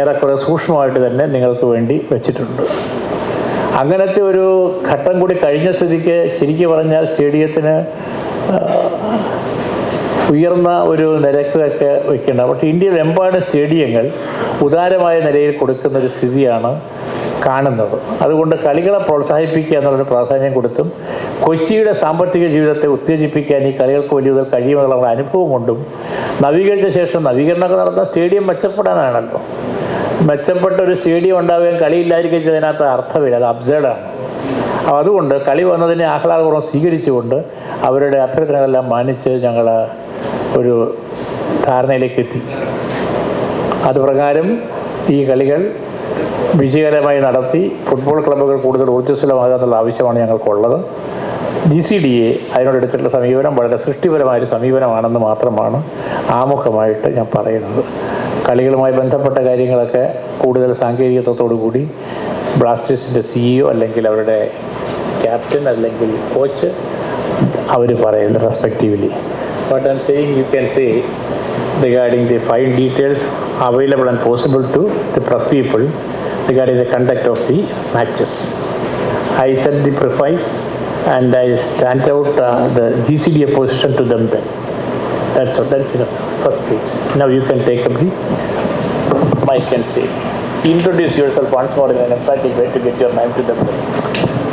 ഏറെക്കുറെ സൂക്ഷ്മമായിട്ട് തന്നെ നിങ്ങൾക്ക് വേണ്ടി വെച്ചിട്ടുണ്ട്. അങ്ങനത്തെ ഒരു ഘട്ടം കൂടി കഴിഞ്ഞ സ്ഥിതിക്ക് ശരിക്കും പറഞ്ഞാൽ സ്റ്റേഡിയത്തിന് ഉയർന്ന ഒരു നിരക്കൊക്കെ വയ്ക്കേണ്ട പക്ഷേ ഇന്ത്യയിലെമ്പാടും സ്റ്റേഡിയങ്ങൾ ഉദാരമായ നിലയിൽ കൊടുക്കുന്ന ഒരു സ്ഥിതിയാണ് കാണുന്നത്. അതുകൊണ്ട് കളികളെ പ്രോത്സാഹിപ്പിക്കുക എന്നുള്ളൊരു പ്രാധാന്യം കൊടുത്തും കൊച്ചിയുടെ സാമ്പത്തിക ജീവിതത്തെ ഉത്തേജിപ്പിക്കാൻ ഈ കളികൾക്ക് വലിയ കഴിയുമെന്നുള്ള അനുഭവം കൊണ്ടും നവീകരിച്ച ശേഷം നവീകരണമൊക്കെ നടന്ന സ്റ്റേഡിയം മെച്ചപ്പെടാനാണല്ലോ. മെച്ചപ്പെട്ട ഒരു സ്റ്റേഡിയം ഉണ്ടാവുകയും കളിയില്ലായിരിക്കും ചെയ്തതിനകത്ത് അർത്ഥമില്ല. അത് അപ്പോൾ അതുകൊണ്ട് കളി വന്നതിനെ ആഹ്ലാദപൂർവം സ്വീകരിച്ചുകൊണ്ട് അവരുടെ അഭ്യർത്ഥനകളെല്ലാം മാനിച്ച് ഞങ്ങൾ ഒരു ധാരണയിലേക്ക് എത്തി. അതുപ്രകാരം ഈ കളികൾ വിജയകരമായി നടത്തി ഫുട്ബോൾ ക്ലബ്ബുകൾ കൂടുതൽ ഊർജസ്വലമാകുക എന്നുള്ള ആവശ്യമാണ് ഞങ്ങൾക്കുള്ളത്. ജി സി ഡി എ അതിനോടെടുത്തിട്ടുള്ള സമീപനം വളരെ സൃഷ്ടിപരമായൊരു സമീപനമാണെന്ന് മാത്രമാണ് ആമുഖമായിട്ട് ഞാൻ പറയുന്നത് കളികളുമായി ബന്ധപ്പെട്ട കാര്യങ്ങളൊക്കെ കൂടുതൽ സാങ്കേതികത്വത്തോടു കൂടി ബ്ലാസ്റ്റേഴ്സിന്റെ സിഇഒ അല്ലെങ്കിൽ അവരുടെ ക്യാപ്റ്റൻ അല്ലെങ്കിൽ കോച്ച് അവർ പറയുന്നു respectively but I saying you can say regarding the fine details available and possible to the press people regarding the conduct of the matches. I said the preface and I stand out uh, the GCDA position to them then. That's all, that's enough. First please. Now you can take up the mic and say. Introduce yourself once more in an emphatic way to get your name to them.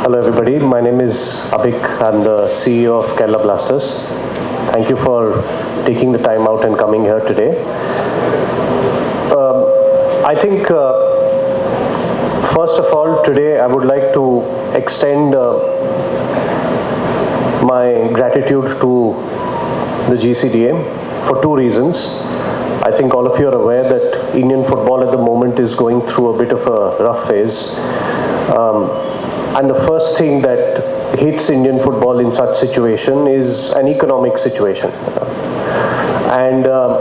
Hello, everybody. My name is Abhik. I'm the CEO of Kerala Blasters. Thank you for taking the time out and coming here today. Um, I think, uh, first of all, today I would like to extend uh, my gratitude to the GCDA for two reasons. I think all of you are aware that Indian football at the moment is going through a bit of a rough phase. Um, and the first thing that hits Indian football in such situation is an economic situation. And um,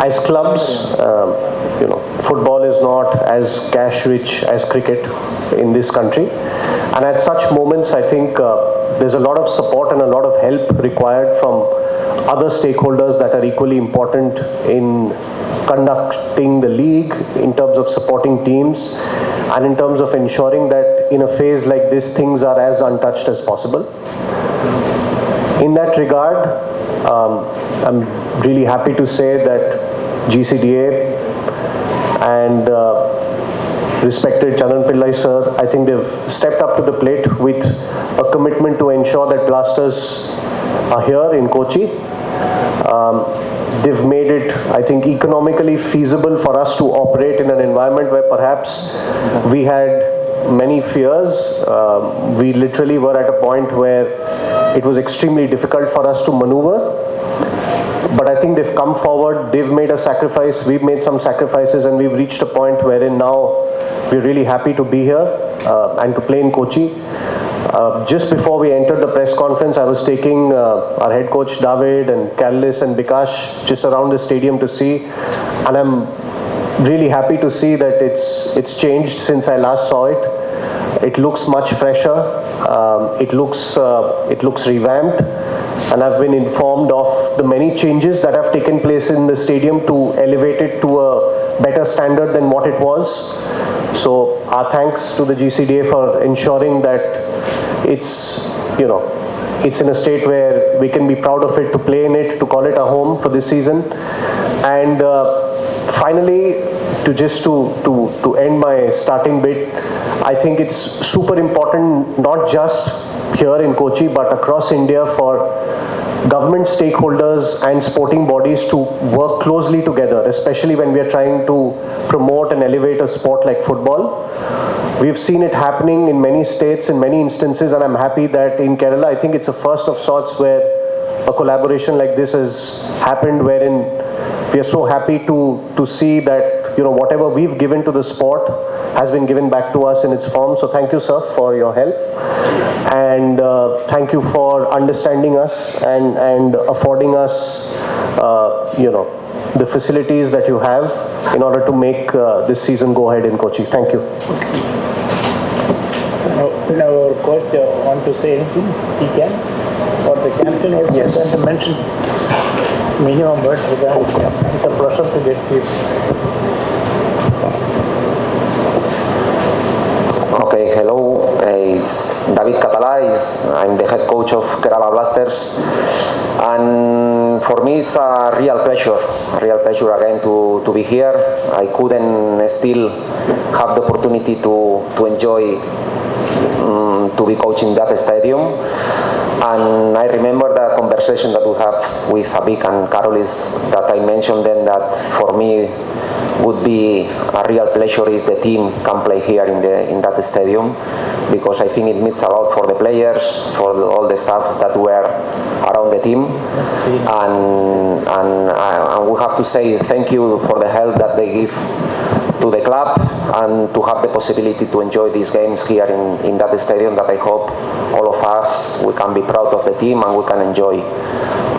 as clubs, know, football is not as cash rich as cricket in this country. And at such moments, I think uh, there's a lot of support and a lot of help required from other stakeholders that are equally important in conducting the league, in terms of supporting teams, and in terms of ensuring that in a phase like this, things are as untouched as possible. In that regard, um, I'm really happy to say that GCDA and uh, respected Chandran Pillai sir, I think they've stepped up to the plate with a commitment to ensure that blasters are here in Kochi. Um, they've made it, I think, economically feasible for us to operate in an environment where perhaps we had many fears. Um, we literally were at a point where it was extremely difficult for us to maneuver. But I think they've come forward, they've made a sacrifice, we've made some sacrifices, and we've reached a point wherein now we're really happy to be here uh, and to play in Kochi. Uh, just before we entered the press conference, I was taking uh, our head coach David and Kallis and Bikash just around the stadium to see, and I'm really happy to see that it's it's changed since I last saw it. It looks much fresher. Um, it looks uh, it looks revamped, and I've been informed of the many changes that have taken place in the stadium to elevate it to a better standard than what it was. So our thanks to the GCDA for ensuring that it's you know it's in a state where we can be proud of it to play in it to call it a home for this season and uh, finally to just to to to end my starting bit i think it's super important not just here in kochi but across india for government stakeholders and sporting bodies to work closely together especially when we are trying to promote and elevate a sport like football. We've seen it happening in many states in many instances, and I'm happy that in Kerala, I think it's a first of sorts where a collaboration like this has happened, wherein we are so happy to to see that you know whatever we've given to the sport has been given back to us in its form. So thank you, sir, for your help, and uh, thank you for understanding us and and affording us, uh, you know, the facilities that you have in order to make uh, this season go ahead in Kochi. Thank you. Now, now our coach uh, want to say anything, he can, or the captain also Yes. can to mention minimum words regarding, it's a pleasure to get you. Bryce. I'm the head coach of Kerala Blasters. And for me, it's a real pleasure, a real pleasure again to, to be here. I couldn't still have the opportunity to, to enjoy um, to be coaching that stadium. And I remember the conversation that we have with Abik and Carol is that I mentioned then that for me would be a real pleasure if the team can play here in the in that stadium because I think it means a lot for the players, for the, all the staff that were around the team, and and, uh, and we have to say thank you for the help that they give to the club and to have the possibility to enjoy these games here in, in that stadium that I hope all of us we can be proud of the team and we can enjoy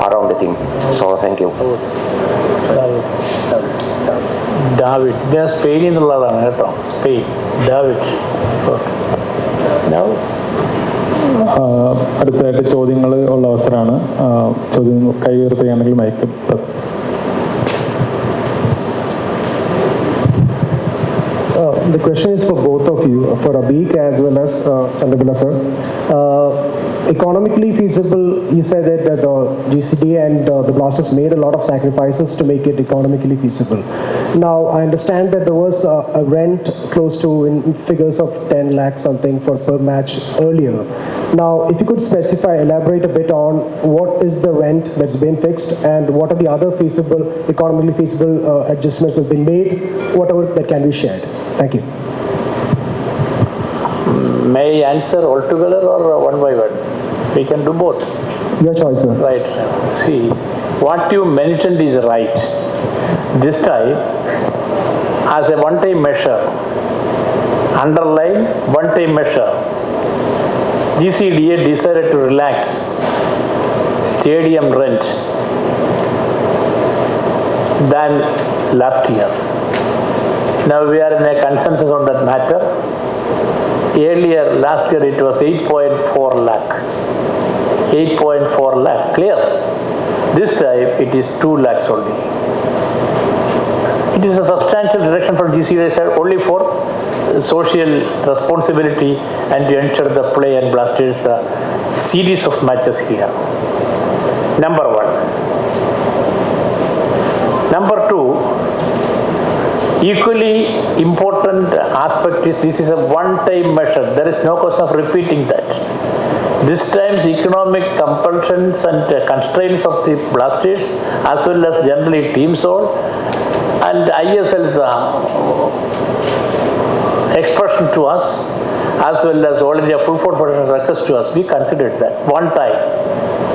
around the team. So thank you. David ഇത് സ്പെയിനിൽ നിന്നുള്ളതാണ് കേട്ടോ Spain David okay അടുത്തതായിട്ട് ചോദ്യങ്ങൾ ഉള്ള അവസരമാണ് ചോദ്യം കൈ ഉയർത്തുകയാണെങ്കിൽ mike Uh, The question is for both of you, for Abik as well as uh, Chandabala sir. Uh, Economically feasible, you said that that the GCD and uh, the Blasters made a lot of sacrifices to make it economically feasible. Now, I understand that there was uh, a rent close to in figures of 10 lakh something for per match earlier. Now, if you could specify, elaborate a bit on what is the rent that's been fixed and what are the other feasible, economically feasible uh, adjustments that have been made, whatever that can be shared. Thank you. May I answer altogether or one by one? We can do both. Your choice, sir. Right. See, what you mentioned is right. This time, as a one-time measure, underline one-time measure, GCDA decided to relax stadium rent than last year. Now we are in a consensus on that matter. Earlier, last year it was 8.4 lakh. 8.4 lakh, clear? This time it is 2 lakhs only. It is a substantial reduction from GCDA side only for social responsibility and to enter the play and blasters a series of matches here. Number one. Number two, equally important aspect is this is a one-time measure. There is no question of repeating that. This time's economic compulsions and constraints of the blasters as well as generally team soul and ISL's uh, expression to us as well as all India full force Federation request to us, we considered that one time,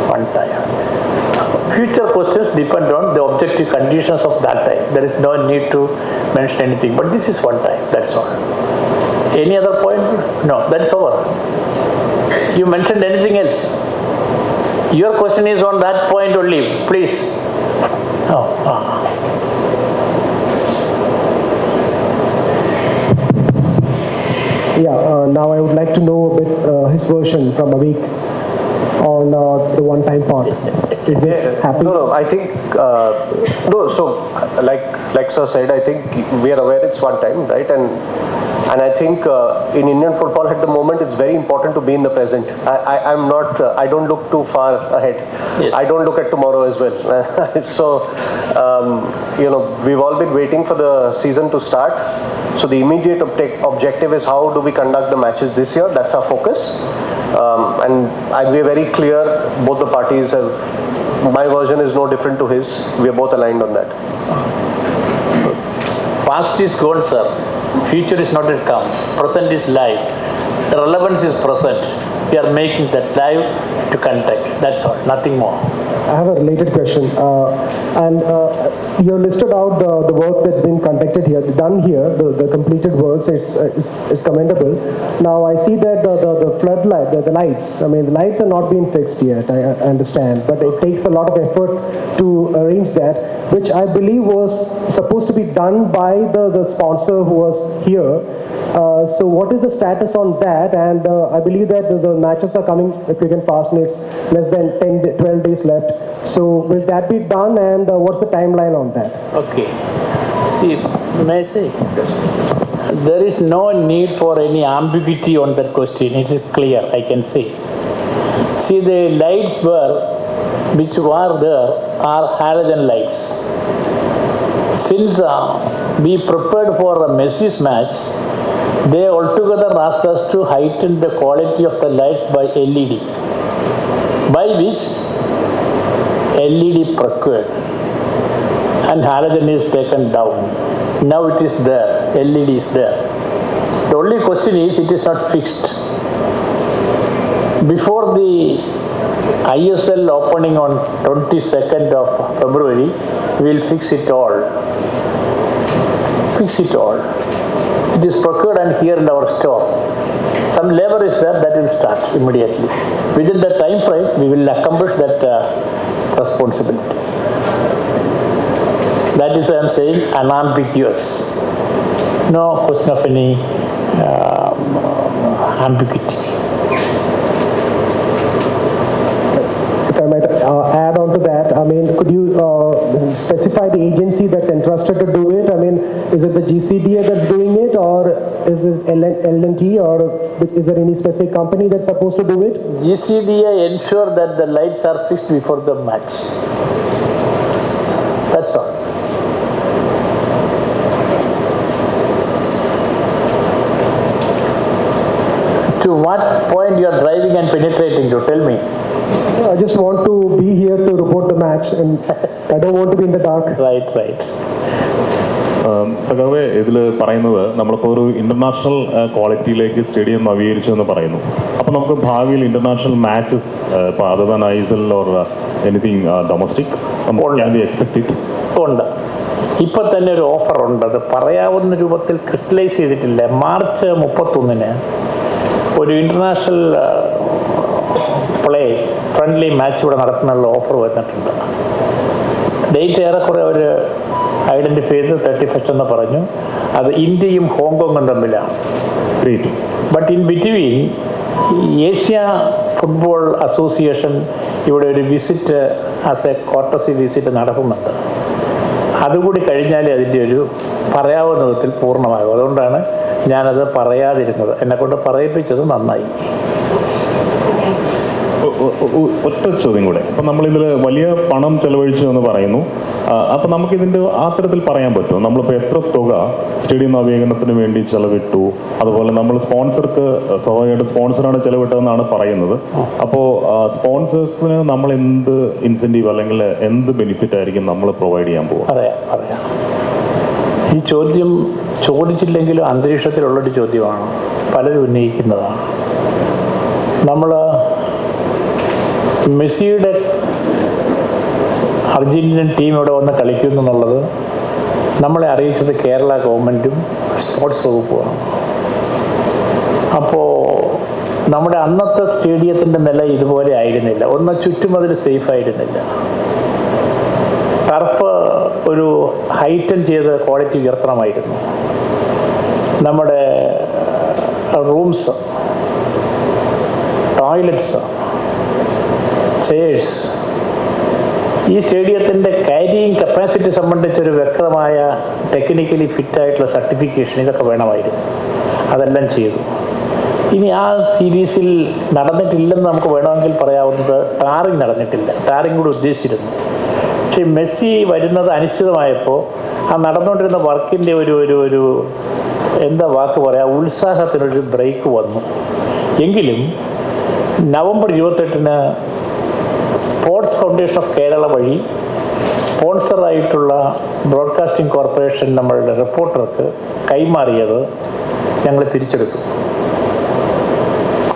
one time. Future questions depend on the objective conditions of that time. There is no need to mention anything, but this is one time, that's all. Any other point? No, that's over. You mentioned anything else? Your question is on that point only, please. Oh, ah. Yeah, uh, now I would like to know a bit uh, his version from Avik on uh, the one-time part. Is this happy? No, no, I think, uh, no, so like, like sir said, I think we are aware it's one time, right? And, and I think uh, in Indian football at the moment, it's very important to be in the present. I, I, I'm not, uh, I don't look too far ahead. Yes. I don't look at tomorrow as well. so, um, you know, we've all been waiting for the season to start. So the immediate object- objective is how do we conduct the matches this year? That's our focus. Um, and I, we're very clear, both the parties have, my version is no different to his. We're both aligned on that. Past is gone, sir. Future is not yet come. Present is live. Relevance is present. We are making that live to context. That's all, nothing more. I have a related question. Uh, and uh, you listed out the, the work that's been conducted here, done here, the, the completed works, it's, uh, is, is commendable. Now I see that the, the, the floodlight, the, the lights, I mean, the lights are not being fixed yet, I, I understand, but it takes a lot of effort to arrange that, which I believe was supposed to be done by the, the sponsor who was here. Uh, so what is the status on that? And uh, I believe that the, the matches are coming quick and fast and it's less than 10, 12 days left. So will that be done and uh, what's the timeline on that? Okay. See, may I say? There is no need for any ambiguity on that question. It is clear, I can say. See, the lights were, which were there, are halogen lights. Since uh, we prepared for a Messi's match, they altogether asked us to heighten the quality of the lights by LED, by which LED procured and halogen is taken down. Now it is there, LED is there. The only question is, it is not fixed. Before the ISL opening on 22nd of February, we will fix it all. Fix it all. It is procured and here in our store. Some labor is there that will start immediately. Within the time frame, we will accomplish that uh, responsibility. That is why I am saying unambiguous. No question of any um, ambiguity. If I might uh, add on to that, I mean, could you uh, specify the agency that's entrusted to do it? I mean, is it the GCDA that's doing it or is it L&T or is there any specific company that's supposed to do it? GCDA ensure that the lights are fixed before the match. That's all. To what point you are driving and penetrating to tell me? I just want to be here to report the match and I don't want to be in the dark. Right, right. സഖാവെ ഇതിൽ പറയുന്നത് നമ്മളിപ്പോൾ ഒരു international ക്വാളിറ്റിയിലേക്ക് stadium നവീകരിച്ചു എന്ന് പറയുന്നു. അപ്പോൾ നമുക്ക് ഭാവിയിൽ ഇന്റർനാഷണൽ മാച്ചസ് ഇപ്പോൾ other than I S L or anything domestic നമുക്ക് ബി എക്സ്പെക്റ്റഡ് ഉണ്ട്. ഇപ്പം തന്നെ ഒരു ഓഫർ ഉണ്ട്. അത് പറയാവുന്ന രൂപത്തിൽ ക്രിസ്റ്റലൈസ് ചെയ്തിട്ടില്ല? മാർച്ച് മുപ്പത്തൊന്നിന് ഒരു ഇന്റർനാഷണൽ പ്ലേ ഫ്രണ്ട്ലി മാച്ച് ഇവിടെ നടത്തുന്നുള്ള ഓഫർ വന്നിട്ടുണ്ട്. ഡേറ്റ് ഏറെക്കുറെ അവർ ഐഡന്റിഫൈ ചെയ്ത് തേർട്ടി ഫസ്റ്റ് എന്ന് പറഞ്ഞു. അത് ഇന്ത്യയും ഹോങ്കോങ്ങും തമ്മിലാണ് but in between Asia football association ഇവിടെ ഒരു visit as a courtesy visit നടത്തുന്നുണ്ട്. അതുകൂടി കഴിഞ്ഞാലേ അതിന്റെ ഒരു പറയാവുന്ന വിധത്തിൽ പൂർണമാകും. അതുകൊണ്ടാണ് ഞാനത് പറയാതിരുന്നത്. എന്നെക്കൊണ്ട് പറയിപ്പിച്ചത് നന്നായി. ഒറ്റ ചോദ്യം കൂടെ. അപ്പം നമ്മളിതിൽ വലിയ പണം ചെലവഴിച്ചു എന്ന് പറയുന്നു. അപ്പം നമുക്കിതിന്റെ തരത്തിൽ പറയാൻ പറ്റുമോ? നമ്മളിപ്പോൾ എത്ര തുക സ്റ്റേഡിയം നവീകരണത്തിന് വേണ്ടി ചെലവിട്ടു? അതുപോലെ നമ്മൾ സ്പോൺസർക്ക് സ്വാഭാവികമായിട്ട് സ്പോൺസറാണ് ചെലവിട്ടതെന്നാണ് പറയുന്നത്. അപ്പോൾ സ്പോൺസേഴ്സിന് നമ്മൾ എന്ത് ഇൻസെന്റീവ് അല്ലെങ്കിൽ എന്ത് ബെനിഫിറ്റ് ആയിരിക്കും നമ്മൾ പ്രൊവൈഡ് ചെയ്യാൻ പറയാം ഈ ചോദ്യം ചോദിച്ചില്ലെങ്കിലും അന്തരീക്ഷത്തിലുള്ളൊരു ചോദ്യമാണ്. പലരും ഉന്നയിക്കുന്നതാണ്. നമ്മൾ മെസ്സിയുടെ അർജന്റീനൻ ടീം ഇവിടെ വന്ന് കളിക്കുന്നു എന്നുള്ളത് നമ്മളെ അറിയിച്ചത് കേരള ഗവൺമെന്റും സ്പോർട്സ് വകുപ്പുമാണ് അപ്പോൾ നമ്മുടെ അന്നത്തെ സ്റ്റേഡിയത്തിന്റെ നില ഇതുപോലെ ആയിരുന്നില്ല. ഒന്ന് ചുറ്റും അതിൽ സേഫ് ആയിരുന്നില്ല. ടർഫ് ഒരു ഹൈറ്റൻ ചെയ്ത് ക്വാളിറ്റി ഉയർത്തണമായിരുന്നു. നമ്മുടെ റൂംസ് ടോയ്ലറ്റ്സ് ചെയേഴ്സ് ഈ സ്റ്റേഡിയത്തിന്റെ ക്യാരിയിങ് കപ്പാസിറ്റി സംബന്ധിച്ചൊരു വ്യക്തമായ ടെക്നിക്കലി ഫിറ്റായിട്ടുള്ള സർട്ടിഫിക്കേഷൻ ഇതൊക്കെ വേണമായിരുന്നു. അതെല്ലാം ചെയ്തു. ഇനി ആ സീരീസിൽ നടന്നിട്ടില്ലെന്ന് നമുക്ക് വേണമെങ്കിൽ പറയാവുന്നത് ടാറിങ് നടന്നിട്ടില്ല. ടാറിങ് കൂടെ ഉദ്ദേശിച്ചിരുന്നു. പക്ഷേ മെസ്സി വരുന്നത് അനിശ്ചിതമായപ്പോൾ ആ നടന്നുകൊണ്ടിരുന്ന വർക്കിന്റെ ഒരു ഒരു ഒരു എന്താ വാക്ക് പറയാ ഉത്സാഹത്തിനൊരു ബ്രേക്ക് വന്നു. എങ്കിലും നവംബർ ഇരുപത്തെട്ടിന് സ്പോർട്സ് ഫൗണ്ടേഷൻ ഓഫ് കേരള വഴി സ്പോൺസറായിട്ടുള്ള ബ്രോഡ്കാസ്റ്റിംഗ് കോർപ്പറേഷൻ നമ്മളുടെ റിപ്പോർട്ടർക്ക് കൈമാറിയത് ഞങ്ങൾ തിരിച്ചെടുത്തു.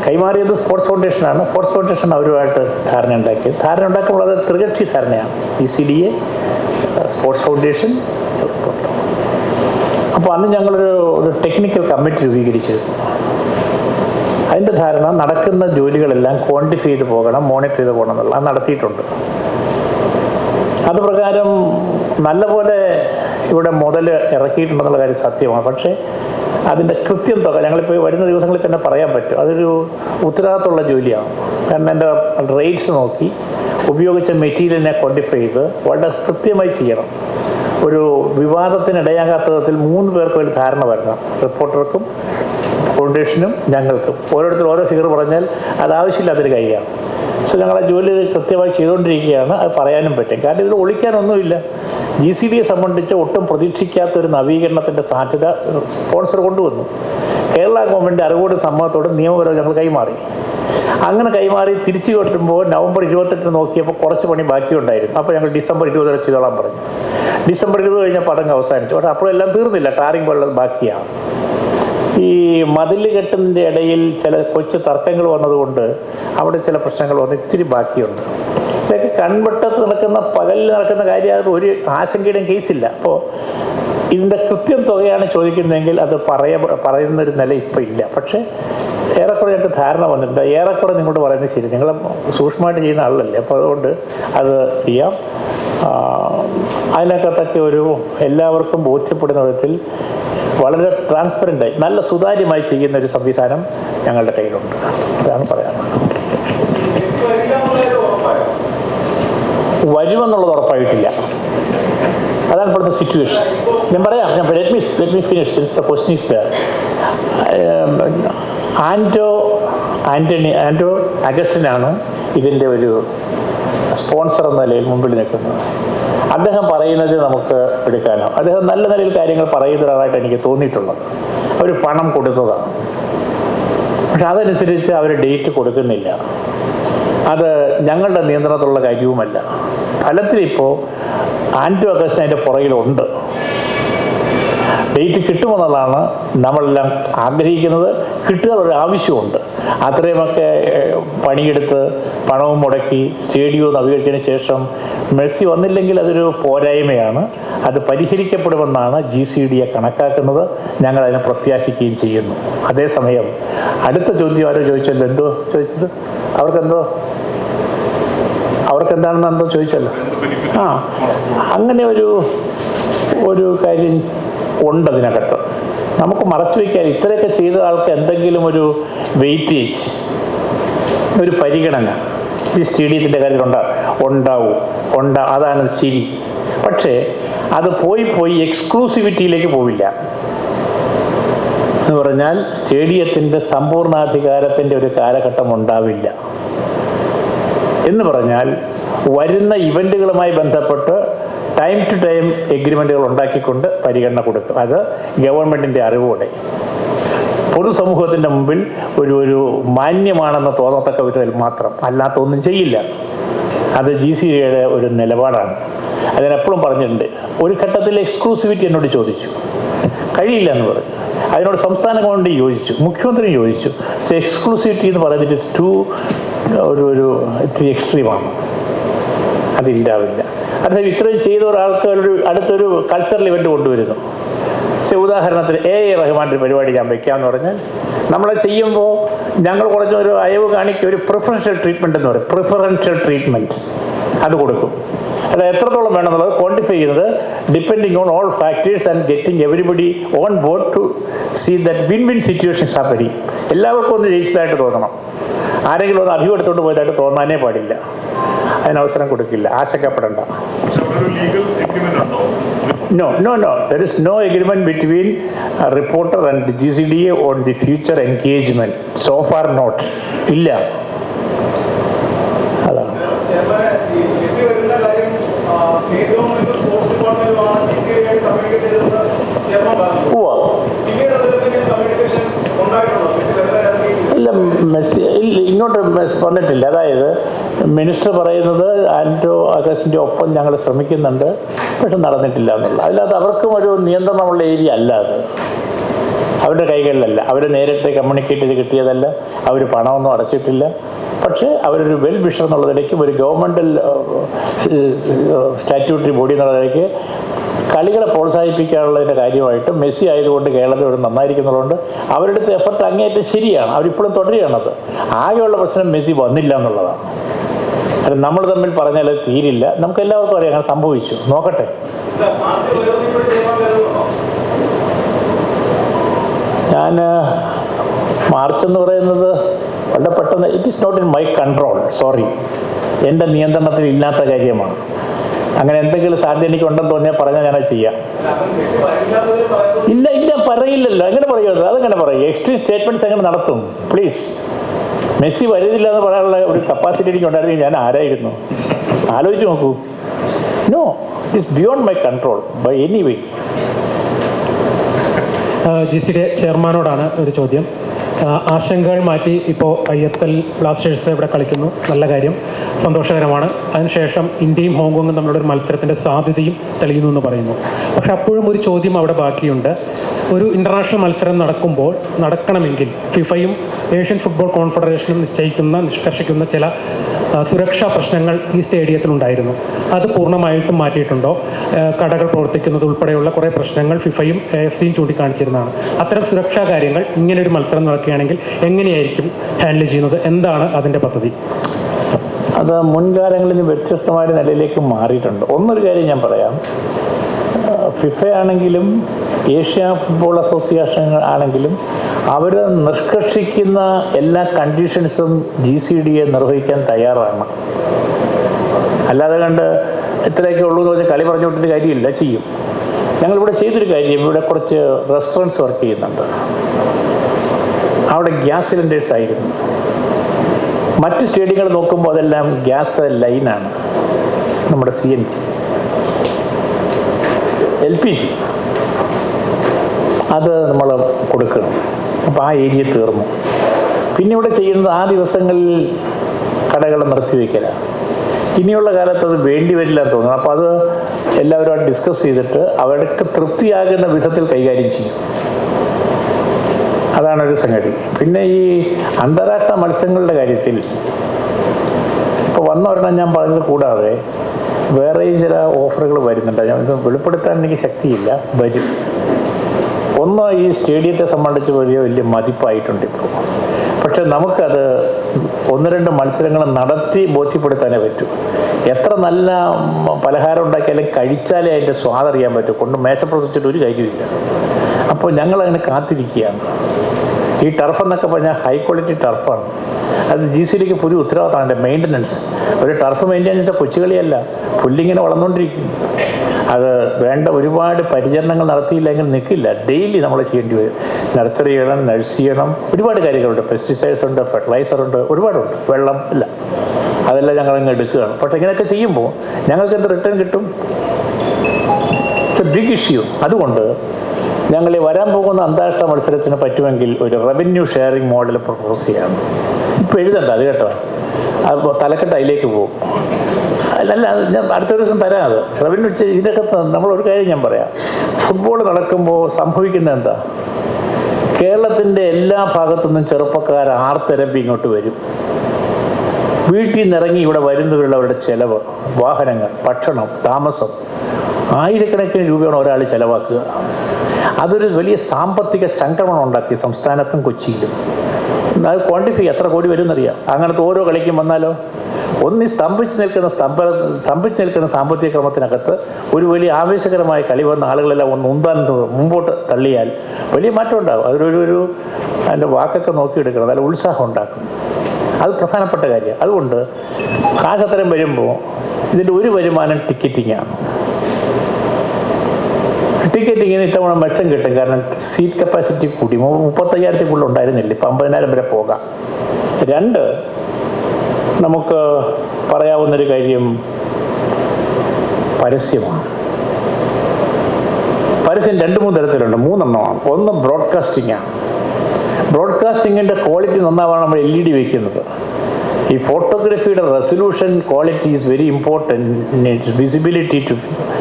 കൈമാറിയത് സ്പോർട്സ് ഫൗണ്ടേഷനാണ് സ്പോർട്സ് ഫൗണ്ടേഷൻ അവരുമായിട്ട് ധാരണ ഉണ്ടാക്കിയത് ധാരണ ഉണ്ടാക്കുമ്പോൾ അത് ത്രികക്ഷി ധാരണയാണ്. G C D A sports foundation അപ്പോൾ അന്ന് ഞങ്ങളൊരു ഒരു ടെക്നിക്കൽ കമ്മിറ്റി രൂപീകരിച്ചിരുന്നു. അതിന്റെ ധാരണ നടക്കുന്ന ജോലികളെല്ലാം ക്വാണ്ടിഫൈ ചെയ്ത് പോകണം മോണിറ്റർ ചെയ്ത് പോകണം എന്നുള്ള നടത്തിയിട്ടുണ്ട്. അത് പ്രകാരം നല്ലപോലെ ഇവിടെ മുതൽ ഇറക്കിയിട്ടുണ്ടെന്നുള്ള കാര്യം സത്യമാണ്. പക്ഷേ അതിന്റെ കൃത്യം തുക ഞങ്ങളിപ്പോൾ വരുന്ന ദിവസങ്ങളിൽ തന്നെ പറയാൻ പറ്റും. അതൊരു ഉത്തരവാദിത്തമുള്ള ജോലിയാണ്. കാരണം എന്റെ റേറ്റ്സ് നോക്കി ഉപയോഗിച്ച മെറ്റീരിയലിനെ ക്വാണ്ടിഫൈ ചെയ്ത് വളരെ കൃത്യമായി ചെയ്യണം. ഒരു വിവാദത്തിനിടയാകാത്ത വിധത്തിൽ മൂന്ന് പേർക്കും ഒരു ധാരണ വരണം. റിപ്പോർട്ടർക്കും ഫൗണ്ടേഷനും ഞങ്ങൾക്കും. ഓരോരുത്തർ ഓരോ ഫിഗർ പറഞ്ഞാൽ അത് ആവശ്യമില്ലാത്തൊരു കാര്യമാണ്. സോ ഞങ്ങളെ ജോലി കൃത്യമായി ചെയ്തുകൊണ്ടിരിക്കുകയാണ് അത് പറയാനും പറ്റും. കാരണം ഇതിൽ ഒളിക്കാനൊന്നുമില്ല. ജി സി ഡിയെ സംബന്ധിച്ച് ഒട്ടും പ്രതീക്ഷിക്കാത്ത ഒരു നവീകരണത്തിന്റെ സാധ്യത സ്പോൺസർ കൊണ്ടുവന്നു. കേരള ഗവൺമെന്റ് അറിവോട് സമ്മതത്തോടെ നിയമപരമായി ഞങ്ങൾ കൈമാറി. അങ്ങനെ കൈമാറി തിരിച്ചു കിട്ടുമ്പോൾ നവംബർ ഇരുപത്തെട്ട് നോക്കിയപ്പോൾ കുറച്ച് പണി ബാക്കിയുണ്ടായിരുന്നു. അപ്പോൾ ഞങ്ങൾ ഡിസംബർ ഇരുപത് വരെ ചെയ്തോളാൻ പറഞ്ഞു. ഡിസംബർ ഇരുപത് കഴിഞ്ഞപ്പോൾ അതങ്ങ് അവസാനിച്ചു. പക്ഷേ അപ്പോഴെല്ലാം തീർന്നില്ല. ടാറിങ് വെള്ളം ബാക്കിയാണ്. ഈ മതിൽ കെട്ടുന്നതിന്റെ ഇടയിൽ ചില കൊച്ചു തർക്കങ്ങൾ വന്നതുകൊണ്ട് അവിടെ ചില പ്രശ്നങ്ങൾ വന്ന്. ഇത്തിരി ബാക്കിയുണ്ട്. ഇതൊക്കെ കൺവെട്ടത്ത് നടക്കുന്ന പകലിൽ നടക്കുന്ന കാര്യം ഒരു ആശങ്കയുടെയും കേസില്ല. അപ്പോൾ ഇതിന്റെ കൃത്യം തുകയാണ് ചോദിക്കുന്നതെങ്കിൽ അത് പറയ പറയുന്ന ഒരു നില ഇപ്പോൾ ഇല്ല. പക്ഷേ ഏറെക്കുറെ ഞങ്ങൾക്ക് ധാരണ വന്നിട്ടുണ്ട്. ഏറെക്കുറെ നിങ്ങളോട് പറയുന്നത് ശരി. നിങ്ങൾ സൂക്ഷ്മമായിട്ട് ചെയ്യുന്ന ആളല്ലേ. അപ്പോൾ അതുകൊണ്ട് അത് ചെയ്യാം. അതിനകത്തൊക്കെ ഒരു എല്ലാവർക്കും ബോധ്യപ്പെടുന്ന വിധത്തിൽ വളരെ ട്രാൻസ്പെറന്റായി നല്ല സുതാര്യമായി ചെയ്യുന്ന ഒരു സംവിധാനം ഞങ്ങളുടെ കയ്യിലുണ്ട്. അതാണ് പറയാനുള്ളത്. വരുമെന്നുള്ളത് ഉറപ്പായിട്ടില്ല. അതാണ് ഇപ്പോഴത്തെ സിറ്റുവേഷൻ ഞാൻ പറയാം ഞാൻ let me let me finish the question Anto Antony Anto അഗസ്റ്റിനാണ് ഇതിന്റെ ഒരു സ്പോൺസർ എന്ന നിലയിൽ മുമ്പിൽ നിൽക്കുന്നത് അദ്ദേഹം പറയുന്നത് നമുക്ക് എടുക്കാനോ അദ്ദേഹം നല്ല നിലയിൽ കാര്യങ്ങൾ പറയുന്ന എനിക്ക് തോന്നിയിട്ടുള്ളത്. അവർ പണം കൊടുത്തതാണ്. പക്ഷെ അതനുസരിച്ച് അവർ ഡേറ്റ് കൊടുക്കുന്നില്ല. അത് ഞങ്ങളുടെ നിയന്ത്രണത്തിലുള്ള കാര്യവുമല്ല. ഫലത്തിലിപ്പോൾ ആന്റു അഗസ്റ്റ് അതിന്റെ പുറകിലുണ്ട്. ഡേറ്റ് കിട്ടുമെന്നുള്ളതാണ് നമ്മളെല്ലാം ആഗ്രഹിക്കുന്നത്. കിട്ടുക ഒരു ആവശ്യമുണ്ട്. അത്രയുമൊക്കെ പണിയെടുത്ത് പണവും മുടക്കി സ്റ്റേഡിയവും നവീകരിച്ചതിന് ശേഷം മെസ്സി വന്നില്ലെങ്കിൽ അതൊരു പോരായ്മയാണ്. അത് പരിഹരിക്കപ്പെടുമെന്നാണ് ജി സി ഡിയെ കണക്കാക്കുന്നത്. ഞങ്ങൾ അതിനെ പ്രത്യാശിക്കുകയും ചെയ്യുന്നു. അതേസമയം അടുത്ത ചോദ്യം ആരോ ചോദിച്ചല്ലോ? എന്തോ ചോദിച്ചത്? അവർക്കെന്തോ? അവർക്ക് എന്താണെന്ന് എന്തോ ചോദിച്ചല്ലോ? ആ അങ്ങനെ ഒരു ഒരു കാര്യം ഉണ്ട് അതിനകത്ത് നമുക്ക് മറച്ചു വയ്ക്കാൻ ഇത്രയൊക്കെ ചെയ്ത ആൾക്ക് എന്തെങ്കിലും ഒരു വെയിറ്റേജ് ഒരു പരിഗണന ഈ സ്റ്റേഡിയത്തിന്റെ കാര്യത്തിൽ ഉണ്ടാ ഉണ്ടാവും ഉണ്ടാ അതാണ് ശരി. പക്ഷേ അത് പോയി പോയി എക്സ്ക്ലൂസിവിറ്റിയിലേക്ക് പോവില്ല. എന്ന് പറഞ്ഞാൽ സ്റ്റേഡിയത്തിന്റെ സമ്പൂർണാധികാരത്തിന്റെ ഒരു കാലഘട്ടം ഉണ്ടാവില്ല. എന്ന് പറഞ്ഞാൽ വരുന്ന ഇവന്റുകളുമായി ബന്ധപ്പെട്ട് ടൈം ടു ടൈം എഗ്രിമെന്റുകൾ ഉണ്ടാക്കിക്കൊണ്ട് പരിഗണന കൊടുക്കും. അത് ഗവൺമെന്റിന്റെ അറിവോടെ. പൊതുസമൂഹത്തിന്റെ മുമ്പിൽ ഒരു ഒരു മാന്യമാണെന്ന് തോന്നത്തക്ക വിധത്തിൽ മാത്രം അല്ലാത്ത ഒന്നും ചെയ്യില്ല. അത് ജി സി എയുടെ ഒരു നിലപാടാണ്. അതിനെപ്പോഴും പറഞ്ഞിട്ടുണ്ട്. ഒരു ഘട്ടത്തിൽ എക്സ്ക്ലൂസിവിറ്റി എന്നോട് ചോദിച്ചു. കഴിയില്ല എന്ന് പറഞ്ഞു. അതിനോട് സംസ്ഥാന ഗവൺമെന്റ് യോജിച്ചു. മുഖ്യമന്ത്രി യോജിച്ചു. സോ എക്സ്ക്ലൂസിവിറ്റി എന്ന് പറയുന്നത് ഇറ്റ് ഇസ് ടു ഒരു ഒരു ഇത്തിരി എക്സ്ട്രീമാണ് അതില്ലാവില്ല. അദ്ദേഹം ഇത്രയും ചെയ്ത ഒരാൾക്ക് ഒരു അടുത്തൊരു കൾച്ചറൽ ഇവന്റ് കൊണ്ടുവരുന്നു. പക്ഷേ ഉദാഹരണത്തിന് എ എ റഹ്മാന്റെ പരിപാടി ഞാൻ വയ്ക്കാമെന്ന് പറഞ്ഞാൽ നമ്മളെ ചെയ്യുമ്പോൾ ഞങ്ങൾ കുറച്ചൊരു അയവ് കാണിക്കുക ഒരു പ്രിഫറൻഷ്യൽ ട്രീറ്റ്മെന്റ് എന്ന് പറയും. പ്രിഫറൻഷ്യൽ ട്രീറ്റ്മെന്റ് അത് കൊടുക്കും. അത് എത്രത്തോളം വേണമെന്നുള്ളത് ക്വാണ്ടിഫൈ ചെയ്യുന്നത് depending on all factors and getting everybody on board to see that win win situations happen എല്ലാവർക്കും ഒന്ന് ജയിച്ചതായിട്ട് തോന്നണം. ആരെങ്കിലും ഒന്ന് അധികം എടുത്തുകൊണ്ട് പോയതായിട്ട് തോന്നാനേ പാടില്ല. അതിനവസരം കൊടുക്കില്ല. ആശങ്കപ്പെടേണ്ട. No no no. There is no agreement between a reporter and the GCDA on the future engagement. So far not. ഇല്ല അതാണ് ചെയർമാനെ, ഈ മെസ്സി വരുന്ന കാര്യം, സ്റ്റേറ്റ് സ്പോർട്സ് ഡിപ്പാർട്ട്മെന്റുമാണ് കമ്മ്യൂണിക്കേറ്റ് ചെയർമാൻ. പിന്നീട് കമ്മ്യൂണിക്കേഷൻ ഉണ്ടായിട്ടുണ്ടോ? ഇല്ല മെസ്സി ഇങ്ങോട്ട് വന്നിട്ടില്ല. അതായത് മിനിസ്റ്റർ പറയുന്നത് ആന്റോ അഗസ്റ്റിന്റെ ഒപ്പം ഞങ്ങൾ ശ്രമിക്കുന്നുണ്ട് പക്ഷെ നടന്നിട്ടില്ല എന്നുള്ള അല്ലാതെ അവർക്കും ഒരു നിയന്ത്രണമുള്ള ഏരിയ അല്ല അത്. അവരുടെ കൈകളിലല്ല. അവർ നേരിട്ട് കമ്മ്യൂണിക്കേറ്റ് ചെയ്ത് കിട്ടിയതല്ല. അവർ പണമൊന്നും അടച്ചിട്ടില്ല. പക്ഷേ അവരൊരു വെൽ വിഷർ എന്നുള്ള ഒരു ഗവൺമെന്റൽ സ്റ്റാറ്റ്യൂട്ടറി ബോഡി എന്നുള്ള നിലയ്ക്ക് കളികളെ പ്രോത്സാഹിപ്പിക്കാനുള്ളതിന്റെ കാര്യമായിട്ട് മെസ്സി ആയതുകൊണ്ട് കേരളത്തിൽ ഇവിടെ നന്നായിരിക്കുന്നതുകൊണ്ട് അവരുടെ അടുത്ത് എഫർട്ട് അങ്ങേയറ്റം ശരിയാണ്. അവരിപ്പോഴും തുടരുകയാണത്. ആകെയുള്ള പ്രശ്നം മെസ്സി വന്നില്ല എന്നുള്ളതാണ്. അത് നമ്മൾ തമ്മിൽ പറഞ്ഞാൽ തീരില്ല. നമുക്ക് എല്ലാവർക്കും അറിയാം അങ്ങനെ സംഭവിച്ചു. നോക്കട്ടെ ഇല്ല, മാർച്ച് വരുമെന്ന് ഇവിടെ ചെയർമാൻ കരുതുന്നുണ്ടോ? ഞാൻ മാർച്ച് എന്ന് പറയുന്നത് വളരെ പെട്ടെന്ന് it is not in my control sorry എന്റെ നിയന്ത്രണത്തിൽ ഇല്ലാത്ത കാര്യമാണ്. അങ്ങനെ എന്തെങ്കിലും സാധ്യത എനിക്ക് ഉണ്ടെന്ന് തോന്നിയാൽ പറഞ്ഞാൽ ഞാനത് ചെയ്യാം. ഇല്ല ഇല്ല പറയില്ലല്ലോ. അങ്ങനെ പറയുമല്ലോ അതങ്ങനെ പറയും? എക്സ്ട്രീം സ്റ്റേറ്റ്മെന്റ്സ് അങ്ങനെ നടത്തും? പ്ലീസ് മെസ്സി വരുന്നില്ല എന്ന് പറയാനുള്ള ഒരു കപ്പാസിറ്റി എനിക്ക് ഉണ്ടായിരുന്നെങ്കിൽ ഞാൻ ആരായിരുന്നു? ആലോചിച്ച് നോക്കൂ. No it is beyond my control by any way G C D ചെയർമാനോടാണ് ഒരു ചോദ്യം. ആശങ്കകൾ മാറ്റി ഇപ്പോൾ ഐ എസ് എൽ ബ്ലാസ്റ്റേഴ്സ് ഇവിടെ കളിക്കുന്നു. നല്ല കാര്യം. സന്തോഷകരമാണ്. അതിനുശേഷം ഇന്ത്യയും ഹോങ്കോങ്ങും തമ്മിലുള്ള ഒരു മത്സരത്തിന്റെ സാധ്യതയും തെളിയുന്നു എന്ന് പറയുന്നു. പക്ഷെ അപ്പോഴും ഒരു ചോദ്യം അവിടെ ബാക്കിയുണ്ട്. ഒരു ഇന്റർനാഷണൽ മത്സരം നടക്കുമ്പോൾ നടക്കണമെങ്കിൽ ഫിഫയും ഏഷ്യൻ ഫുട്ബോൾ കോൺഫെഡറേഷനും നിശ്ചയിക്കുന്ന നിഷ്കർഷിക്കുന്ന ചില സുരക്ഷാ പ്രശ്നങ്ങൾ ഈ സ്റ്റേഡിയത്തിൽ ഉണ്ടായിരുന്നു. അത് പൂർണമായിട്ടും മാറ്റിയിട്ടുണ്ടോ? കടകൾ പ്രവർത്തിക്കുന്നത് ഉൾപ്പെടെയുള്ള കുറേ പ്രശ്നങ്ങൾ ഫിഫയും എഫ് സിയും ചൂണ്ടിക്കാണിച്ചിരുന്നതാണ്. അത്തരം സുരക്ഷാ കാര്യങ്ങൾ ഇങ്ങനെ ഒരു മത്സരം നടക്കുകയാണെങ്കിൽ എങ്ങനെയായിരിക്കും ഹാൻഡിൽ ചെയ്യുന്നത്? എന്താണ് അതിന്റെ പദ്ധതി? അത് മുൻകാലങ്ങളിൽ വ്യത്യസ്തമായ നിലയിലേക്ക് മാറിയിട്ടുണ്ട്. ഒന്നൊരു കാര്യം ഞാൻ പറയാം. ഫിഫയാണെങ്കിലും ഏഷ്യ ഫുട്ബോൾ അസോസിയേഷൻ ആണെങ്കിലും അവർ നിഷ്കർഷിക്കുന്ന എല്ലാ കണ്ടീഷൻസും ജി സി ഡിയെ നിർവഹിക്കാൻ തയ്യാറാണ്. അല്ലാതെ കണ്ട് ഇത്രയൊക്കെ ഉള്ളൂ എന്ന് പറഞ്ഞ് കളി പറഞ്ഞു കാര്യമില്ല ചെയ്യും. ഞങ്ങളിവിടെ ചെയ്തൊരു കാര്യം ഇവിടെ കുറച്ച് റെസ്റ്റോറന്റ്സ് വർക്ക് ചെയ്യുന്നുണ്ട്. അവിടെ ഗ്യാസ് സിലിണ്ടേഴ്സ് ആയിരുന്നു. മറ്റ് സ്റ്റേഡിയങ്ങൾ നോക്കുമ്പോൾ അതെല്ലാം ഗ്യാസ് ലൈനാണ്. നമ്മുടെ C N G L P G അത് നമ്മൾ കൊടുക്കണം. അപ്പോൾ ആ ഏരിയ തീർന്നു. പിന്നെ ഇവിടെ ചെയ്യുന്നത് ആ ദിവസങ്ങളിൽ കടകൾ നിർത്തിവെക്കലാണ് ഇനിയുള്ള കാലത്ത് അത് വേണ്ടി വരില്ല എന്ന് തോന്നുന്നു. അപ്പോൾ അത് എല്ലാവരുമായിട്ട് ഡിസ്കസ് ചെയ്തിട്ട് അവർക്ക് തൃപ്തിയാകുന്ന വിധത്തിൽ കൈകാര്യം ചെയ്യും. അതാണ് ഒരു സംഗതി. പിന്നെ ഈ അന്താരാഷ്ട്ര മത്സരങ്ങളുടെ കാര്യത്തിൽ ഇപ്പോൾ വന്ന ഒരെണ്ണം ഞാൻ പറഞ്ഞത് കൂടാതെ വേറെയും ചില ഓഫറുകൾ വരുന്നുണ്ട്. ഞാൻ ഇത് വെളിപ്പെടുത്താൻ എനിക്ക് ശക്തിയില്ല. വരും. ഒന്ന് ഈ സ്റ്റേഡിയത്തെ സംബന്ധിച്ച് വലിയ വലിയ മതിപ്പായിട്ടുണ്ട് ഇപ്പോൾ പക്ഷെ നമുക്കത് ഒന്ന് രണ്ട് മത്സരങ്ങൾ നടത്തി ബോധ്യപ്പെടുത്താനേ പറ്റൂ. എത്ര നല്ല പലഹാരം ഉണ്ടാക്കിയാലും കഴിച്ചാലേ അതിന്റെ സ്വാദറിയാൻ പറ്റൂ. കൊണ്ട് മേശപ്പുറത്തിട്ട് ഒരു കാര്യമില്ല അപ്പോൾ ഞങ്ങളങ്ങനെ കാത്തിരിക്കുകയാണ്. ഈ ടർഫ് എന്നൊക്കെ പറഞ്ഞാൽ ഹൈ ക്വാളിറ്റി ടർഫാണ് അത് ജി സി ഡിക്ക് പുതിയ ഉത്തരവാദിത്തമാണ്. മെയിന്റനൻസ് ഒരു ടർഫ് മെയിന്റെയിൻ കൊച്ചുകളിയല്ല. പുല്ലിങ്ങനെ വളർന്നുകൊണ്ടിരിക്കും അത് വേണ്ട ഒരുപാട് പരിചരണങ്ങൾ നടത്തിയില്ലെങ്കിൽ നിൽക്കില്ല. ഡെയിലി നമ്മൾ ചെയ്യേണ്ടി വരും. നർച്ചറി ചെയ്യണം നഴ്സ് ചെയ്യണം. ഒരുപാട് കാര്യങ്ങളുണ്ട്. പെസ്റ്റിസൈഡ്സ് ഉണ്ട് ഫെർട്ടിലൈസർ ഉണ്ട് ഒരുപാടുണ്ട്. വെള്ളം ഇല്ല. അതെല്ലാം ഞങ്ങൾ അങ്ങ് എടുക്കുകയാണ്. പക്ഷേ ഇങ്ങനെയൊക്കെ ചെയ്യുമ്പോൾ ഞങ്ങൾക്ക് എന്ത് റിട്ടേൺ കിട്ടും? ഇറ്റ്സ് എ ബിഗ് ഇഷ്യൂ അതുകൊണ്ട് ഞങ്ങൾ ഈ വരാൻ പോകുന്ന അന്താരാഷ്ട്ര മത്സരത്തിന് പറ്റുമെങ്കിൽ ഒരു റവന്യൂ ഷെയറിംഗ് മോഡൽ പ്രൊപ്പോസ് ചെയ്യാം ഇപ്പോൾ എഴുതണ്ട അത് കേട്ടോ. അപ്പോൾ തലക്കെട്ട് അതിലേക്ക് പോകും. അത് ഞാൻ അടുത്ത ദിവസം തരാം അത്. റവന്യൂ ഇതിനൊക്കെ നമ്മളൊരു കാര്യം ഞാൻ പറയാം. ഫുട്ബോൾ നടക്കുമ്പോൾ സംഭവിക്കുന്നത് എന്താ? കേരളത്തിന്റെ എല്ലാ ഭാഗത്തു നിന്നും ചെറുപ്പക്കാർ ആർത്തിരമ്പി ഇങ്ങോട്ട് വരും. വീട്ടിൽ നിന്നിറങ്ങി ഇവിടെ വരുന്നവരുള്ളവരുടെ ചെലവ് വാഹനങ്ങൾ ഭക്ഷണം താമസം. ആയിരക്കണക്കിന് രൂപയാണ് ഒരാൾ ചിലവാക്കുക. അതൊരു വലിയ സാമ്പത്തിക ചംക്രമണം ഉണ്ടാക്കി സംസ്ഥാനത്തും കൊച്ചിയിലും. അത് ക്വാണ്ടിഫൈ എത്ര കോടി വരും എന്നറിയാം അങ്ങനത്തെ ഓരോ കളിക്കും വന്നാലോ? ഒന്ന് സ്തംഭിച്ചു നിൽക്കുന്ന സ്തംഭ സ്തംഭിച്ചു നിൽക്കുന്ന സാമ്പത്തിക ക്രമത്തിനകത്ത് ഒരു വലിയ ആവേശകരമായ കളി വന്ന ആളുകളെല്ലാം ഒന്ന് ഉന്താൻ മുമ്പോട്ട് തള്ളിയാൽ വലിയ മാറ്റം ഉണ്ടാകും അതിലൊരു ഒരു അതിന്റെ വാക്കൊക്കെ നോക്കിയെടുക്കണം. നല്ല ഉത്സാഹം ഉണ്ടാക്കും. അത് പ്രധാനപ്പെട്ട കാര്യം. അതുകൊണ്ട് കാശത്തരം വരുമ്പോൾ ഇതിന്റെ ഒരു വരുമാനം ടിക്കറ്റിങ്ങാണ്. ടിക്കറ്റിങ്ങിന് ഇത്തവണ മെച്ചം കിട്ടും. കാരണം സീറ്റ് കപ്പാസിറ്റി കൂടി. മു- മുപ്പത്തയ്യായിരത്തിൽ കൂടുതൽ ഉണ്ടായിരുന്നില്ല. ഇപ്പം അമ്പതിനായിരം വരെ പോകാം. രണ്ട് നമുക്ക് പറയാവുന്നൊരു കാര്യം പരസ്യമാണ്. പരസ്യം രണ്ട് മൂന്ന് തരത്തിലുണ്ട്. മൂന്നെണ്ണമാണ്. ഒന്ന് ബ്രോഡ്കാസ്റ്റിംഗ് ആണ് ബ്രോഡ്കാസ്റ്റിങ്ങിന്റെ ക്വാളിറ്റി നന്നാവാണ് നമ്മൾ എൽ ഇ ഡി വയ്ക്കുന്നത് ഈ ഫോട്ടോഗ്രാഫിയുടെ resolution quality is very important visibility to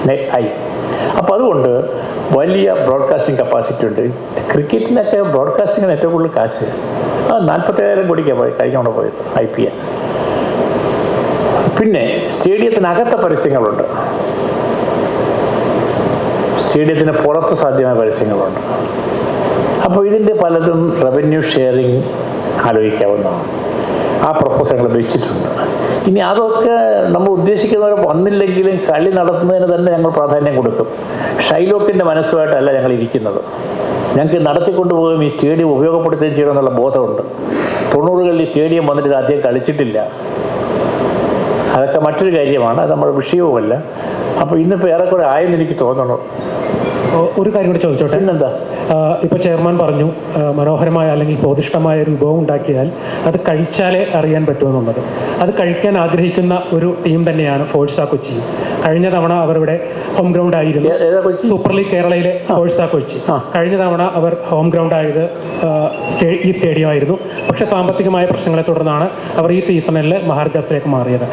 naked eye. അപ്പോൾ അതുകൊണ്ട് വലിയ ബ്രോഡ്കാസ്റ്റിംഗ് കപ്പാസിറ്റി ഉണ്ട്. ക്രിക്കറ്റിലൊക്കെ ബ്രോഡ്കാസ്റ്റിങ്ങിന് ഏറ്റവും കൂടുതൽ കാശ്. നാൽപ്പത്തേഴായിരം കോടിക്കാണ് പോയി കഴിഞ്ഞ പോയത് ഐ പി എൽ. പിന്നെ സ്റ്റേഡിയത്തിനകത്തെ പരസ്യങ്ങളുണ്ട്. സ്റ്റേഡിയത്തിന് പുറത്ത് സാധ്യമായ പരസ്യങ്ങളുണ്ട്. അപ്പോൾ ഇതിന്റെ പലതും റവന്യൂ ഷെയറിങ് ആലോചിക്കാവുന്നതാണ്. ആ പ്രപ്പോസലുകൾ വെച്ചിട്ടുണ്ട്. ഇനി അതൊക്കെ നമ്മൾ ഉദ്ദേശിക്കുന്നവർ വന്നില്ലെങ്കിലും കളി നടത്തുന്നതിന് തന്നെ ഞങ്ങൾ പ്രാധാന്യം കൊടുക്കും. ഷൈലോക്കിന്റെ മനസ്സുമായിട്ടല്ല ഞങ്ങൾ ഇരിക്കുന്നത്. ഞങ്ങൾക്ക് നടത്തിക്കൊണ്ടു പോകുകയും ഈ സ്റ്റേഡിയം ഉപയോഗപ്പെടുത്തുകയും ചെയ്യണമെന്നുള്ള ബോധമുണ്ട്. തൊണ്ണൂറുകളിൽ സ്റ്റേഡിയം വന്നിട്ട് ആദ്യം കളിച്ചിട്ടില്ല. അതൊക്കെ മറ്റൊരു കാര്യമാണ്. അത് നമ്മുടെ വിഷയവുമല്ല. അപ്പോൾ ഇന്നിപ്പോൾ ഏറെക്കുറെ ആയെന്ന് എനിക്ക് തോന്നണു ഒ- ഒരു കാര്യം കൂടി ചോദിച്ചോട്ടെ? എന്താ ഇപ്പൊ ചെയർമാൻ പറഞ്ഞു മനോഹരമായ അല്ലെങ്കിൽ സ്വാദിഷ്ടമായ ഒരു വിഭവം ഉണ്ടാക്കിയാൽ അത് കഴിച്ചാലേ അറിയാൻ പറ്റുമെന്നുള്ളത് അത് കഴിക്കാൻ ആഗ്രഹിക്കുന്ന ഒരു ടീം തന്നെയാണ് ഫോഴ്സ കൊച്ചി. കഴിഞ്ഞ തവണ അവർ ഇവിടെ ഹോം ഗ്രൗണ്ട് ആയിരുന്നു? സൂപ്പർ ലീഗ് കേരളയിലെ ഫോഴ്സ കൊച്ചി. കഴിഞ്ഞ തവണ അവർ ഹോം ഗ്രൗണ്ട് ആയത് ഈ സ്റ്റേഡിയം ആയിരുന്നു. പക്ഷേ സാമ്പത്തികമായ പ്രശ്നങ്ങളെ തുടർന്നാണ് അവർ ഈ സീസണിൽ മഹാരാജാസിലേക്ക് മാറിയത്.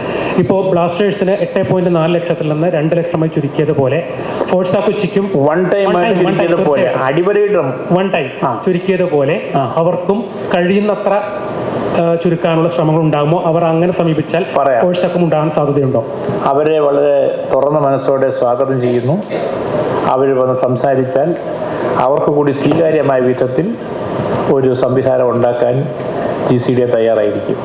ഇപ്പോൾ ബ്ലാസ്റ്റേഴ്സിന് എട്ട് പോയിന്റ് നാല് ലക്ഷത്തിൽ നിന്ന് രണ്ട് ലക്ഷമായി ചുരുക്കിയതുപോലെ ഫോഴ്സ കൊച്ചിക്കും വൺ ടൈം പോലെ. വൺ ടൈം ആ. ചുരുക്കിയതുപോലെ അവർക്കും കഴിയുന്നത്ര ചുരുക്കാനുള്ള ശ്രമങ്ങൾ ഉണ്ടാകുമോ അവർ അങ്ങനെ സമീപിച്ചാൽ പറയാം. കോഴ്സക്കും ഉണ്ടാകാൻ സാധ്യതയുണ്ടോ അവരെ വളരെ തുറന്ന മനസ്സോടെ സ്വാഗതം ചെയ്യുന്നു അവർ വന്ന് സംസാരിച്ചാൽ അവർക്ക് കൂടി സ്വീകാര്യമായ വിധത്തിൽ ഒരു സംവിധാനം ഉണ്ടാക്കാൻ ജി സി ഡി തയ്യാറായിരിക്കും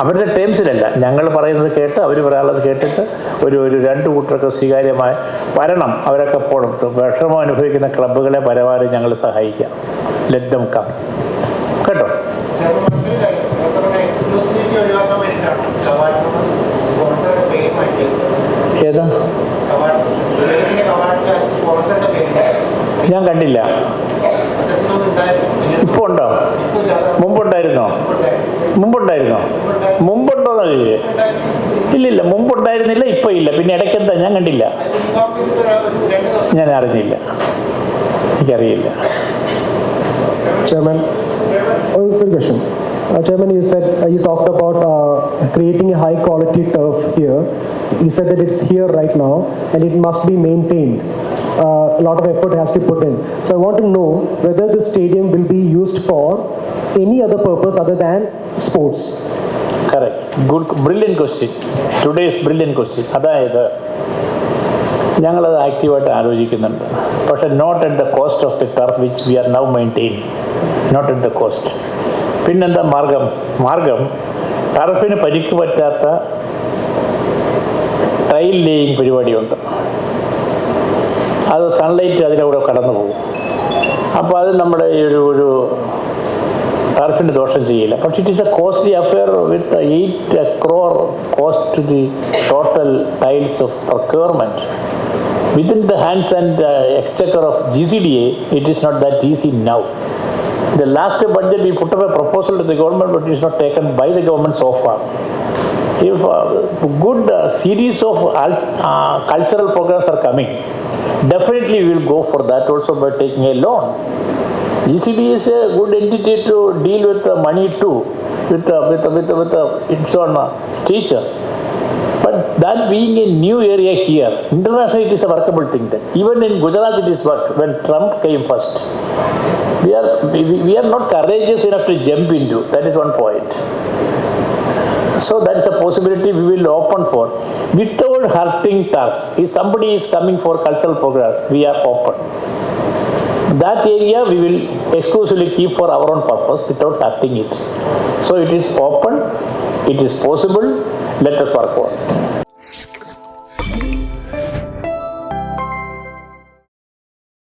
അവരുടെ ടേംസിലല്ല ഞങ്ങൾ പറയുന്നത് കേട്ട് അവർ പറയാനുള്ളത് കേട്ടിട്ട് ഒരു ഒരു രണ്ട് കൂട്ടർക്ക് സ്വീകാര്യമായ വരണം. അവരൊക്കെ പുറത്ത് വിഷമം അനുഭവിക്കുന്ന ക്ലബ്ബുകളെ പരമാവധി ഞങ്ങൾ സഹായിക്കാം. ദം കം കേട്ടോ? ഏതാ? ഞാൻ കണ്ടില്ല. ഇപ്പോൾ ഉണ്ടോ? മുമ്പുണ്ടായിരുന്നോ? മുമ്പുണ്ടായിരുന്നോ? ചോദിച്ചേ ഇല്ലില്ല മുമ്പുണ്ടായിരുന്നില്ല ഇപ്പൊ ഇല്ല പിന്നെ ഇടയ്ക്കെന്താ ഞാൻ കണ്ടില്ല ഞാൻ അറിഞ്ഞില്ല എനിക്കറിയില്ല ചെയർമാൻ ഒരു question. Uh, Chairman, you said, uh, you talked about uh, creating a high quality turf here. You said that it's here right now and it must be maintained. Uh, a lot of effort has to be put in. So I want to know whether the stadium will be used for any other purpose other than sports. Good brilliant question today's brilliant question അതായത് ഞങ്ങളത് ആക്റ്റീവായിട്ട് ആലോചിക്കുന്നുണ്ട്. പക്ഷേ not at the cost of the turf which we are now maintain not at the cost പിന്നെന്താ മാർഗം? മാർഗം ടർഫിന് പരിക്ക് പറ്റാത്ത ടൈൽ ലേയിങ് പരിപാടിയുണ്ട്. അത് സൺലൈറ്റ് അതിലൂടെ കടന്നു പോകും അപ്പോൾ അത് നമ്മുടെ ഒരു ഒരു ടർഫിന് ദോഷം ചെയ്യില്ല പക്ഷേ it is a costly affair with eight crore cost to the total tiles of procurement within the hands and uh, exchequer of GCDA, it is not that easy now. The last budget, we put up a proposal to the government, but it is not taken by the government so far. If uh, good uh, series of al- uh, cultural programs are coming, definitely we will go for that also by taking a loan. GCD is a good entity to deal with the money too, with, the, with, with, with uh, its own uh, stature. But that being a new area here, internationally it is a workable thing then. Even in Gujarat it is worked when Trump came first. We are, we- we are not courageous enough to jump into, that is one point. So that is a possibility we will open for without hurting turf. If somebody is coming for cultural programs, we are open. That area we will exclusively keep for our own purpose without hurting it. So it is open, it is possible, let us work on.